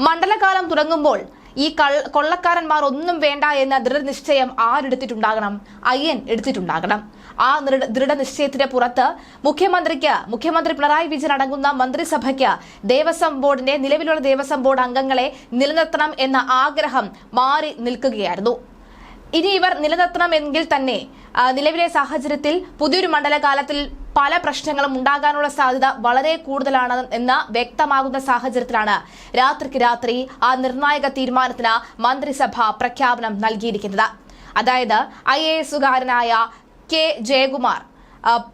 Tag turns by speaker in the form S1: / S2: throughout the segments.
S1: മണ്ഡലകാലം തുടങ്ങുമ്പോൾ ഈ കൊള്ളക്കാരന്മാർ ഒന്നും വേണ്ട എന്ന ദൃഢനിശ്ചയം ആരെടുത്തിട്ടുണ്ടാകണം? അയ്യൻ എടുത്തിട്ടുണ്ടാകണം. ആ ദൃഢനിശ്ചയത്തിന്റെ പുറത്ത് മുഖ്യമന്ത്രിക്ക് മുഖ്യമന്ത്രി പിണറായി വിജയൻ അടങ്ങുന്ന മന്ത്രിസഭയ്ക്ക് ദേവസ്വം ബോർഡിന്റെ നിലവിലുള്ള ദേവസ്വം ബോർഡ് അംഗങ്ങളെ നിലനിർത്തണം എന്ന ആഗ്രഹം മാറി നിൽക്കുകയായിരുന്നു. ഇനി ഇവർ നിലനിർത്തണമെങ്കിൽ തന്നെ നിലവിലെ സാഹചര്യത്തിൽ പുതിയൊരു മണ്ഡലകാലത്തിൽ പല പ്രശ്നങ്ങളും ഉണ്ടാകാനുള്ള സാധ്യത വളരെ കൂടുതലാണ് എന്ന് വ്യക്തമാകുന്ന സാഹചര്യത്തിലാണ് രാത്രിക്ക് രാത്രി ആ നിർണായക തീരുമാനത്തിന് മന്ത്രിസഭ പ്രഖ്യാപനം നൽകിയിരിക്കുന്നത്. അതായത് ഐ എ എസുകാരനായ കെ ജയകുമാർ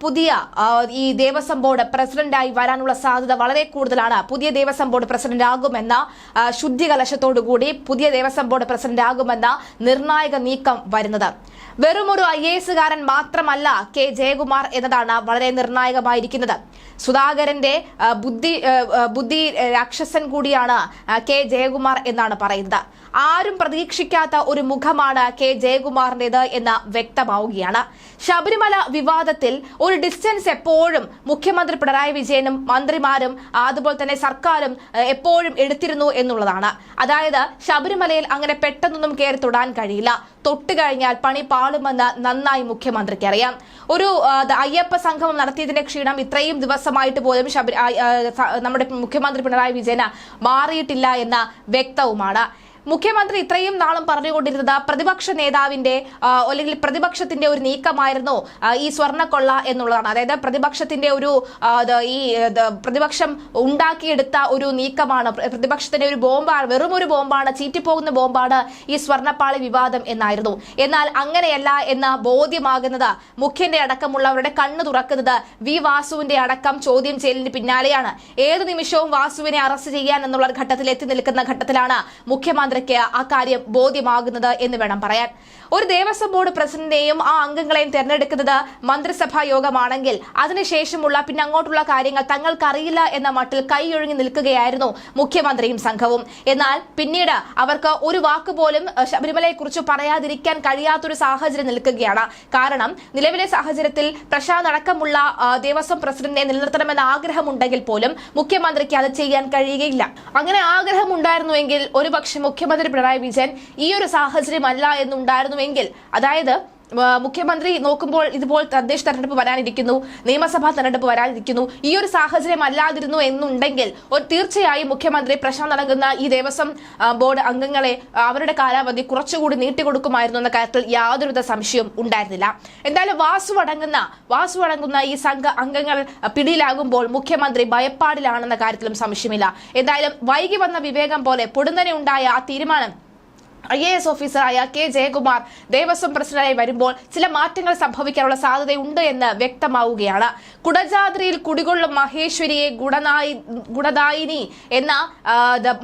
S1: പുതിയ ഈ ദേവസ്വം ബോർഡ് പ്രസിഡന്റായി വരാനുള്ള സാധ്യത വളരെ കൂടുതലാണ്. പുതിയ ദേവസ്വം ബോർഡ് പ്രസിഡന്റ് ആകുമെന്ന ശുദ്ധികലശത്തോടുകൂടി ശുദ്ധി കലശത്തോടുകൂടി പുതിയ ദേവസ്വം ബോർഡ് പ്രസിഡന്റ് ആകുമെന്ന നിർണായക നീക്കം വരുന്നത്. വെറും ഒരു ഐ എസുകാരൻ മാത്രമല്ല കെ. ജയകുമാർ എന്നതാണ് വളരെ നിർണായകമായിരിക്കുന്നത്. സുധാകരന്റെ ബുദ്ധി ബുദ്ധി രാക്ഷസൻ കൂടിയാണ് കെ. ജയകുമാർ എന്നാണ് പറയുന്നത്. ആരും പ്രതീക്ഷിക്കാത്ത ഒരു മുഖമാണ് കെ ജയകുമാറിന്റേത് എന്ന് വ്യക്തമാവുകയാണ്. ശബരിമല വിവാദത്തിൽ ഒരു ഡിസ്റ്റൻസ് എപ്പോഴും മുഖ്യമന്ത്രി പിണറായി വിജയനും മന്ത്രിമാരും അതുപോലെ തന്നെ സർക്കാരും എപ്പോഴും എടുത്തിരുന്നു എന്നുള്ളതാണ്. അതായത് ശബരിമലയിൽ അങ്ങനെ പെട്ടെന്നൊന്നും കയറി തൊടാൻ കഴിയില്ല. തൊട്ട് കഴിഞ്ഞാൽ പണി പാളുമെന്ന് നന്നായി മുഖ്യമന്ത്രിക്ക് അറിയാം. ഒരു അയ്യപ്പ സംഘം നടത്തിയതിന്റെ ക്ഷീണം ഇത്രയും ദിവസമായിട്ട് പോലും ശബരി നമ്മുടെ മുഖ്യമന്ത്രി പിണറായി വിജയന് മാറിയിട്ടില്ല എന്ന വ്യക്തവുമാണ്. മുഖ്യമന്ത്രി ഇത്രയും നാളും പറഞ്ഞുകൊണ്ടിരുന്നത് പ്രതിപക്ഷ നേതാവിന്റെ അല്ലെങ്കിൽ പ്രതിപക്ഷത്തിന്റെ ഒരു നീക്കമായിരുന്നു ഈ സ്വർണക്കൊള്ള എന്നുള്ളതാണ്. അതായത് പ്രതിപക്ഷത്തിന്റെ ഒരു ഈ പ്രതിപക്ഷം ഉണ്ടാക്കിയെടുത്ത ഒരു നീക്കമാണ്. പ്രതിപക്ഷത്തിന്റെ ഒരു ബോംബാണ് വെറും ഒരു ബോംബാണ് ചീറ്റിപ്പോകുന്ന ബോംബാണ് ഈ സ്വർണപ്പാളി വിവാദം എന്നായിരുന്നു. എന്നാൽ അങ്ങനെയല്ല എന്ന ബോധ്യമാകുന്നത് മുഖ്യന്റെ അടക്കമുള്ളവരുടെ കണ്ണു തുറക്കുന്നത് വി വാസുവിന്റെ അടക്കം ചോദ്യം ചെയ്യലിന് പിന്നാലെയാണ്. ഏത് നിമിഷവും വാസുവിനെ അറസ്റ്റ് ചെയ്യാൻ എന്നുള്ള ഘട്ടത്തിൽ എത്തി നിൽക്കുന്ന ഘട്ടത്തിലാണ് മുഖ്യമന്ത്രിക്ക് ആ കാര്യം ബോധ്യമാകുന്നത് എന്ന് വേണം പറയാൻ. ഒരു ദേവസ്വം ബോർഡ് പ്രസിഡന്റിനെയും ആ അംഗങ്ങളെയും തെരഞ്ഞെടുക്കുന്നത് മന്ത്രിസഭാ യോഗമാണെങ്കിൽ അതിനുശേഷമുള്ള പിന്നെ അങ്ങോട്ടുള്ള കാര്യങ്ങൾ തങ്ങൾക്കറിയില്ല എന്ന മട്ടിൽ കൈയൊഴുങ്ങി നിൽക്കുകയായിരുന്നു മുഖ്യമന്ത്രിയും സംഘവും. എന്നാൽ പിന്നീട് അവർക്ക് ഒരു വാക്ക് പോലും ശബരിമലയെക്കുറിച്ച് പറയാതിരിക്കാൻ കഴിയാത്തൊരു സാഹചര്യം നിൽക്കുകയാണ്. കാരണം നിലവിലെ സാഹചര്യത്തിൽ പ്രശാന്ത് അടക്കമുള്ള ദേവസ്വം പ്രസിഡന്റിനെ നിലനിർത്തണമെന്ന ആഗ്രഹമുണ്ടെങ്കിൽ പോലും മുഖ്യമന്ത്രിക്ക് അത് ചെയ്യാൻ കഴിയുകയില്ല. അങ്ങനെ ആഗ്രഹമുണ്ടായിരുന്നുവെങ്കിൽ ഒരുപക്ഷെ മുഖ്യമന്ത്രി പിണറായി വിജയൻ ഈ ഒരു സാഹചര്യമല്ല എന്നുണ്ടായിരുന്നുവെങ്കിൽ അതായത് മുഖ്യമന്ത്രി നോക്കുമ്പോൾ ഇതുപോൽ തദ്ദേശ തെരഞ്ഞെടുപ്പ് വരാനിരിക്കുന്നു നിയമസഭാ തെരഞ്ഞെടുപ്പ് വരാനിരിക്കുന്നു. ഈ ഒരു സാഹചര്യം അല്ലാതിരുന്നു എന്നുണ്ടെങ്കിൽ ഒരു തീർച്ചയായും മുഖ്യമന്ത്രി പ്രശ്നം നൽകുന്ന ഈ ദേവസ്വം ബോർഡ് അംഗങ്ങളെ അവരുടെ കാലാവധി കുറച്ചുകൂടി നീട്ടിക്കൊടുക്കുമായിരുന്നു എന്ന കാര്യത്തിൽ യാതൊരുവിധ സംശയവും ഉണ്ടായിരുന്നില്ല. എന്തായാലും വാസു അടങ്ങുന്ന വാസു അടങ്ങുന്ന ഈ സംഘ അംഗങ്ങൾ പിടിയിലാകുമ്പോൾ മുഖ്യമന്ത്രി ഭയപ്പാടിലാണെന്ന കാര്യത്തിലും സംശയമില്ല. എന്തായാലും വൈകി വന്ന വിവേകം പോലെ പൊടുന്നനെ ഉണ്ടായ ആ തീരുമാനം ഐ എ എസ് ഓഫീസറായ കെ ജയകുമാർ ദേവസ്വം പ്രസിഡന്റായി വരുമ്പോൾ ചില മാറ്റങ്ങൾ സംഭവിക്കാനുള്ള സാധ്യതയുണ്ട് എന്ന് വ്യക്തമാവുകയാണ്. കുടജാദ്രിയിൽ കുടികൊള്ളും മഹേശ്വരിയെ ഗുണനായി ഗുണദായിനി എന്ന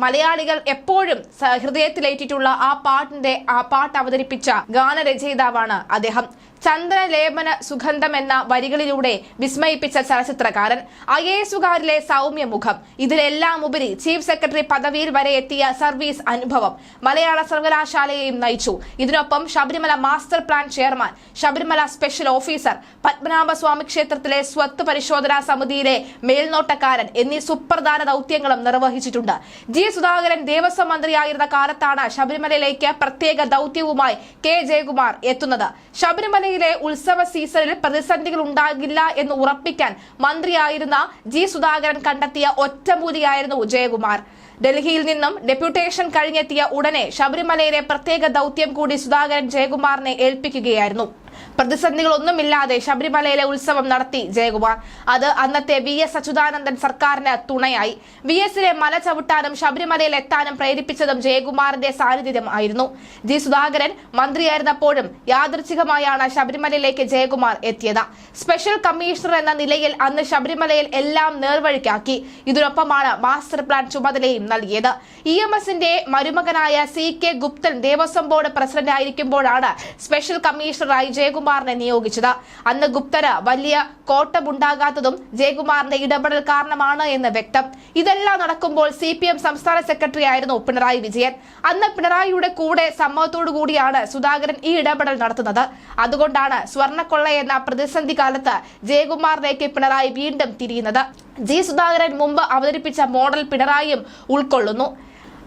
S1: മലയാളികൾ എപ്പോഴും ഹൃദയത്തിലേറ്റിട്ടുള്ള ആ പാട്ടിന്റെ ആ പാട്ട് അവതരിപ്പിച്ച ഗാനരചയിതാവാണ് അദ്ദേഹം. ചന്ദ്രലേപന സുഗന്ധം എന്ന വരികളിലൂടെ വിസ്മയിപ്പിച്ച ചലച്ചിത്രകാരൻ ഐ എ എസുകാരിലെ സൗമ്യ മുഖം ഇതിലെല്ലാം ഉപരി ചീഫ് സെക്രട്ടറി പദവിയിൽ വരെ എത്തിയ സർവീസ് അനുഭവം മലയാള സർവകലാശാലയെയും നയിച്ചു. ഇതിനൊപ്പം Sabarimala master plan chairman Sabarimala special officer Padmanabhaswamy ക്ഷേത്രത്തിലെ സ്വത്ത് പരിശോധനാ സമിതിയിലെ മേൽനോട്ടക്കാരൻ എന്നീ സുപ്രധാന ദൗത്യങ്ങളും നിർവഹിച്ചിട്ടുണ്ട്. ജി. സുധാകരൻ ദേവസ്വം മന്ത്രിയായിരുന്ന കാലത്താണ് ശബരിമലയിലേക്ക് പ്രത്യേക ദൗത്യവുമായി കെ. ജയകുമാർ എത്തുന്നത്. ശബരിമലയിലെ ഉത്സവ സീസണിൽ പ്രതിസന്ധികൾ ഉണ്ടാകില്ല എന്ന് ഉറപ്പിക്കാൻ മന്ത്രിയായിരുന്ന ജി സുധാകരൻ കണ്ടെത്തിയ ഒറ്റമൂലിയായിരുന്നു ജയകുമാർ ഡൽഹിയിൽ നിന്നും ഡെപ്യൂട്ടേഷൻ കഴിഞ്ഞെത്തിയ ഉടനെ ശബരിമലയിലെ പ്രത്യേക ദൗത്യം കൂടി സുധാകരൻ ജയകുമാറിനെ ഏൽപ്പിക്കുകയായിരുന്നു. പ്രതിസന്ധികളൊന്നുമില്ലാതെ ശബരിമലയിലെ ഉത്സവം നടത്തി ജയകുമാർ. അത് അന്നത്തെ വി എസ് അച്യുതാനന്ദൻ സർക്കാരിന് തുണയായി. വി എസിലെ മല ചവിട്ടാനും ശബരിമലയിൽ എത്താനും പ്രേരിപ്പിച്ചതും ജയകുമാറിന്റെ സാന്നിധ്യം ആയിരുന്നു. ജി സുധാകരൻ മന്ത്രിയായിരുന്നപ്പോഴും യാദൃച്ഛികമായാണ് ശബരിമലയിലേക്ക് ജയകുമാർ എത്തിയത്. സ്പെഷ്യൽ കമ്മീഷണർ എന്ന നിലയിൽ അന്ന് ശബരിമലയിൽ എല്ലാം നേർവഴിക്കാക്കി. ഇതിനൊപ്പമാണ് മാസ്റ്റർ പ്ലാൻ ചുമതലയും നൽകിയത്. ഇ എം എസിന്റെ മരുമകനായ C K Guptan Devaswom board president ആയിരിക്കുമ്പോഴാണ് special കമ്മീഷണറായി ജയകുമാറിനെ നിയോഗിച്ചത്. അന്ന് ഗുപ്തര വലിയ കോട്ടമുണ്ടാകാത്തതും ജയകുമാറിന്റെ ഇടപെടൽ കാരണമാണ് എന്ന് വ്യക്തം. ഇതെല്ലാം നടക്കുമ്പോൾ സി സംസ്ഥാന സെക്രട്ടറി ആയിരുന്നു പിണറായി വിജയൻ. അന്ന് പിണറായിയുടെ കൂടെ സമ്മതത്തോടു കൂടിയാണ് സുധാകരൻ ഈ ഇടപെടൽ നടത്തുന്നത്. അതുകൊണ്ടാണ് സ്വർണക്കൊള്ള എന്ന പ്രതിസന്ധി കാലത്ത് ജയകുമാറിലേക്ക് പിണറായി വീണ്ടും തിരിയുന്നത്. ജി സുധാകരൻ മുമ്പ് അവതരിപ്പിച്ച മോഡൽ പിണറായിയും ഉൾക്കൊള്ളുന്നു.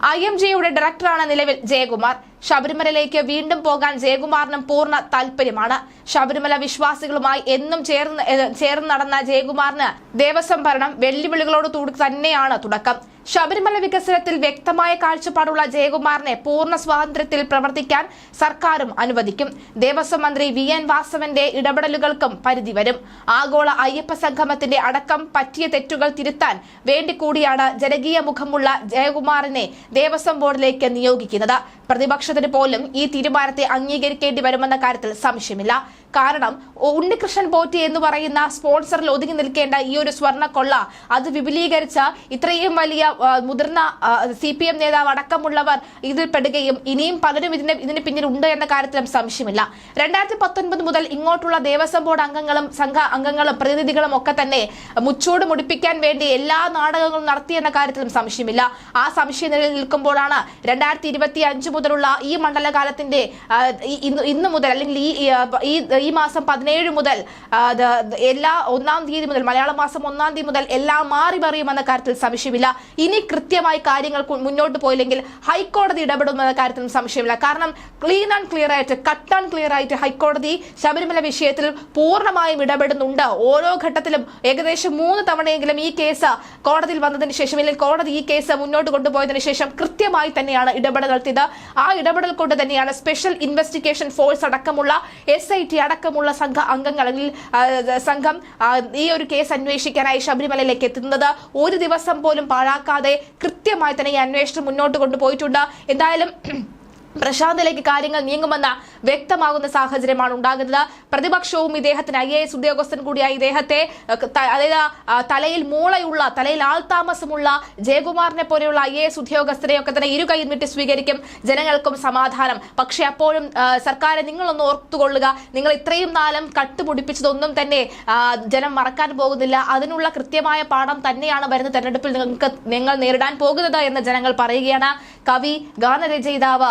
S1: ഐ എം ജിയുടെ ഡയറക്ടറാണ് നിലവിൽ ജയകുമാർ. ശബരിമലയിലേക്ക് വീണ്ടും പോകാൻ ജയകുമാറിനും പൂർണ താല്പര്യമാണ് ശബരിമല വിശ്വാസികളുമായി എന്നും ചേർന്ന് ചേർന്ന് നടന്ന ജയകുമാറിന് ദേവസ്വം ഭരണം വെല്ലുവിളികളോട് തന്നെയാണ് തുടക്കം. ശബരിമല വികസനത്തിൽ വ്യക്തമായ കാഴ്ചപ്പാടുള്ള ജയകുമാറിനെ പൂർണ സ്വാതന്ത്ര്യത്തിൽ പ്രവർത്തിക്കാൻ സർക്കാരും അനുവദിക്കും. ദേവസ്വം മന്ത്രി വി എൻ വാസവന്റെ ഇടപെടലുകൾക്കും പരിധി വരും. ആഗോള അയ്യപ്പ സംഗമത്തിന്റെ അടക്കം പറ്റിയ തെറ്റുകൾ തിരുത്താൻ വേണ്ടി കൂടിയാണ് ജനകീയ മുഖമുള്ള ജയകുമാറിനെ ദേവസ്വം ബോർഡിലേക്ക് നിയോഗിക്കുന്നത്. പ്രതിപക്ഷത്തിന് പോലും ഈ തീരുമാനത്തെ അംഗീകരിക്കേണ്ടി വരുമെന്ന കാര്യത്തിൽ സംശയമില്ല. കാരണം ഉണ്ണികൃഷ്ണൻ പോറ്റി എന്ന് പറയുന്ന സ്പോൺസറിൽ ഒതുങ്ങി നിൽക്കേണ്ട ഈ ഒരു സ്വർണ കൊള്ള അത് വിപുലീകരിച്ച ഇത്രയും വലിയ മുതിർന്ന സി പി എം നേതാവ് അടക്കമുള്ളവർ ഇതിൽ പെടുകയും ഇനിയും പലരും ഇതിന്റെ ഇതിന് പിന്നിൽ ഉണ്ട് എന്ന കാര്യത്തിലും സംശയമില്ല. രണ്ടായിരത്തി പത്തൊൻപത് മുതൽ ഇങ്ങോട്ടുള്ള ദേവസ്വം ബോർഡ് അംഗങ്ങളും സംഘ അംഗങ്ങളും പ്രതിനിധികളും ഒക്കെ തന്നെ മുച്ചൂട് മുടിപ്പിക്കാൻ വേണ്ടി എല്ലാ നാടകങ്ങളും നടത്തി എന്ന കാര്യത്തിലും സംശയമില്ല. ആ സംശയം നിലയിൽ നിൽക്കുമ്പോഴാണ് രണ്ടായിരത്തി ഇരുപത്തി അഞ്ച് മുതലുള്ള ഈ മണ്ഡലകാലത്തിന്റെ ഇന്ന് മുതൽ അല്ലെങ്കിൽ ഈ ഈ മാസം പതിനേഴ് മുതൽ എല്ലാ ഒന്നാം തീയതി മുതൽ മലയാള മാസം ഒന്നാം തീയതി മുതൽ എല്ലാം മാറി മറിയുമെന്ന കാര്യത്തിൽ സംശയമില്ല. ഇനി കൃത്യമായി കാര്യങ്ങൾ മുന്നോട്ട് പോയില്ലെങ്കിൽ ഹൈക്കോടതി ഇടപെടുമെന്ന കാര്യത്തിലും സംശയമില്ല. കാരണം ക്ലീൻ ആൻഡ് ക്ലിയർ ആയിട്ട് കട്ട് ആൻഡ് ക്ലിയർ ആയിട്ട് ഹൈക്കോടതി ശബരിമല വിഷയത്തിൽ പൂർണമായും ഇടപെടുന്നുണ്ട്. ഓരോ ഘട്ടത്തിലും ഏകദേശം മൂന്ന് തവണയെങ്കിലും ഈ കേസ് കോടതിയിൽ വന്നതിന് ശേഷം അല്ലെങ്കിൽ കോടതി ഈ കേസ് മുന്നോട്ട് കൊണ്ടുപോയതിന് ശേഷം കൃത്യമായി തന്നെയാണ് ഇടപെടൽ നടത്തിയത്. ആ ഇടപെടൽ കൊണ്ട് തന്നെയാണ് സ്പെഷ്യൽ ഇൻവെസ്റ്റിഗേഷൻ ഫോഴ്സ് അടക്കമുള്ള എസ് ഐ ടി അടക്കമുള്ള സംഘ അംഗങ്ങൾ അല്ലെങ്കിൽ സംഘം ഈ ഒരു കേസ് അന്വേഷിക്കാനായി ശബരിമലയിലേക്ക് എത്തുന്നത്. ഒരു ദിവസം പോലും പാഴാക്കാതെ കൃത്യമായി തന്നെ ഈ അന്വേഷണം മുന്നോട്ട് കൊണ്ടുപോയിട്ടുണ്ട്. എന്തായാലും പ്രശാന്തിലേക്ക് കാര്യങ്ങൾ നീങ്ങുമെന്ന വ്യക്തമാകുന്ന സാഹചര്യമാണ് ഉണ്ടാകുന്നത്. പ്രതിപക്ഷവും ഇദ്ദേഹത്തിന് ഐ എ എസ് ഉദ്യോഗസ്ഥൻ കൂടിയായി ഇദ്ദേഹത്തെ അതായത് തലയിൽ മൂളയുള്ള തലയിൽ ആൾതാമസമുള്ള ജയകുമാറിനെ പോലെയുള്ള ഐ എ എസ് ഉദ്യോഗസ്ഥരെയൊക്കെ തന്നെ ഇരു കൈ നീട്ടി സ്വീകരിക്കും. ജനങ്ങൾക്കും സമാധാനം. പക്ഷെ അപ്പോഴും സർക്കാരെ നിങ്ങളൊന്ന് ഓർത്തുകൊള്ളുക. നിങ്ങൾ ഇത്രയും നാളും കട്ടുപിടിപ്പിച്ചതൊന്നും തന്നെ ജനം മറക്കാൻ പോകുന്നില്ല. അതിനുള്ള കൃത്യമായ പാഠം തന്നെയാണ് വരുന്ന തെരഞ്ഞെടുപ്പിൽ നിങ്ങൾക്ക് നിങ്ങൾ നേരിടാൻ പോകുന്നത് എന്ന് ജനങ്ങൾ പറയുകയാണ്. കവി ഗാനരചയിതാവ്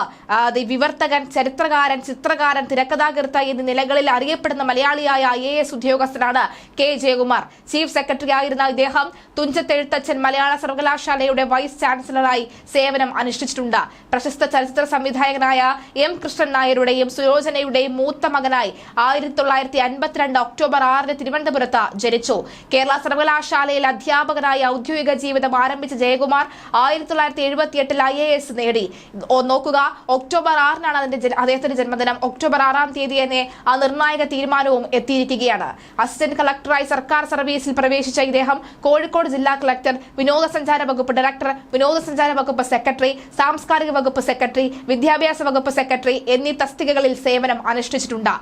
S1: വിവർത്തകൻ ചരിത്രകാരൻ ചിത്രകാരൻ തിരക്കഥാകൃത്ത എന്നീ നിലകളിൽ അറിയപ്പെടുന്ന മലയാളിയായ ഐ എ എസ് ഉദ്യോഗസ്ഥനാണ് കെ ജയകുമാർ. ചീഫ് സെക്രട്ടറി ആയിരുന്ന ഇദ്ദേഹം തുഞ്ചത്തെഴുത്തച്ഛൻ മലയാള സർവകലാശാലയുടെ വൈസ് ചാൻസലറായി സേവനം അനുഷ്ഠിച്ചിട്ടുണ്ട്. പ്രശസ്ത ചലച്ചിത്ര സംവിധായകനായ എം കൃഷ്ണൻ നായരുടെയും സുയോജനയുടെയും മൂത്ത മകനായി ആയിരത്തി തൊള്ളായിരത്തി അൻപത്തിരണ്ട് ഒക്ടോബർ ആറിന് തിരുവനന്തപുരത്ത് ജനിച്ചു. കേരള സർവകലാശാലയിൽ അധ്യാപകനായി ഔദ്യോഗിക ജീവിതം ആരംഭിച്ച ജയകുമാർ ആയിരത്തി തൊള്ളായിരത്തി എഴുപത്തിയെട്ടിൽ ഐ എ എസ് നേടി. നോക്കുക ഒക്ടോബർ ആറിനാണ് അതിന്റെ അദ്ദേഹത്തിന്റെ ജന്മദിനം. ഒക്ടോബർ ആറാം തീയതി തന്നെ ആ നിർണായക തീരുമാനവും എത്തിയിരിക്കുകയാണ്. അസിസ്റ്റന്റ് കളക്ടറായി സർക്കാർ സർവീസിൽ പ്രവേശിച്ച ഇദ്ദേഹം കോഴിക്കോട് ജില്ലാ കളക്ടർ വിനോദസഞ്ചാര വകുപ്പ് ഡയറക്ടർ വിനോദസഞ്ചാര വകുപ്പ് സെക്രട്ടറി സാംസ്കാരിക വകുപ്പ് സെക്രട്ടറി വിദ്യാഭ്യാസ വകുപ്പ് സെക്രട്ടറി എന്നീ തസ്തികകളിൽ സേവനം അനുഷ്ഠിച്ചിട്ടുണ്ട്.